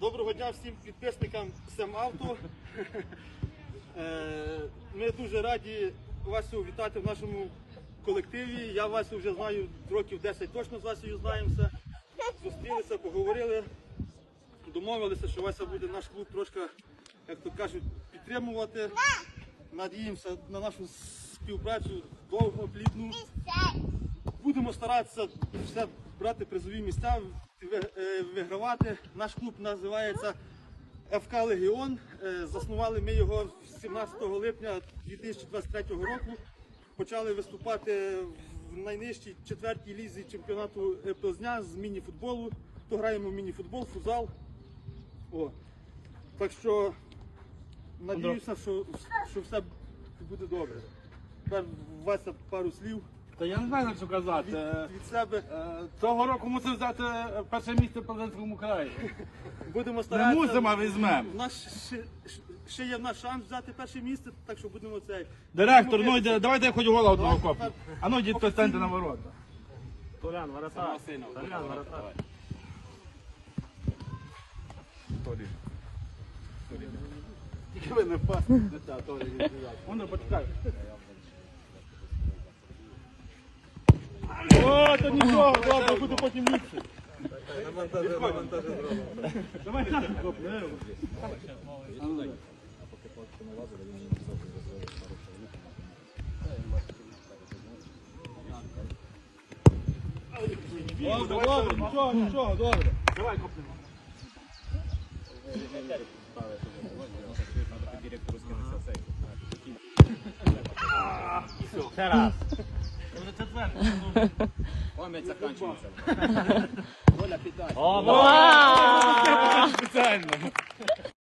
Доброго дня всім підписникам Семавто. Е, Ми дуже раді вас вітати в нашому колективі. Я Васю вже знаю років 10 точно з Васею знаємося. Зустрілися, поговорили, домовилися, що Вася буде наш клуб трошки, як то кажуть, підтримувати. Надіємося на нашу співпрацю довго, плідну. Будемо старатися все брати призові місця, е, вигравати. Наш клуб називається ФК Легіон. Е, Заснували ми його 17 липня 2023 року. Почали виступати в найнижчій четвертій лізі чемпіонату е, з міні-футболу. То граємо в міні-футбол, футзал. О. Так що надіюся, що, що все буде добре. Тепер Вася пару слів Та я не знаю, що казати. від, Е, від себе. е, Цього року мусив взяти е, перше місце в Полонському краї. Будемо Не старатися. мусимо, а візьмемо. У нас ще, ще є в нас шанс взяти перше місце, так що будемо цей. Директор, ну йди, давайте я хоч гола одного копну. А ну йдіть хтось станьте на ворота. Толян, воротар. Толян, воротар. Тільки ви не пасти. Воно почекай. То нічого, добре, буде потім ліпше. Давай так копни. Добре, добре, нічого, нічого, добре. Давай копни. Ще раз. Пам'ять закінчується. Воля питає. О, Спеціально.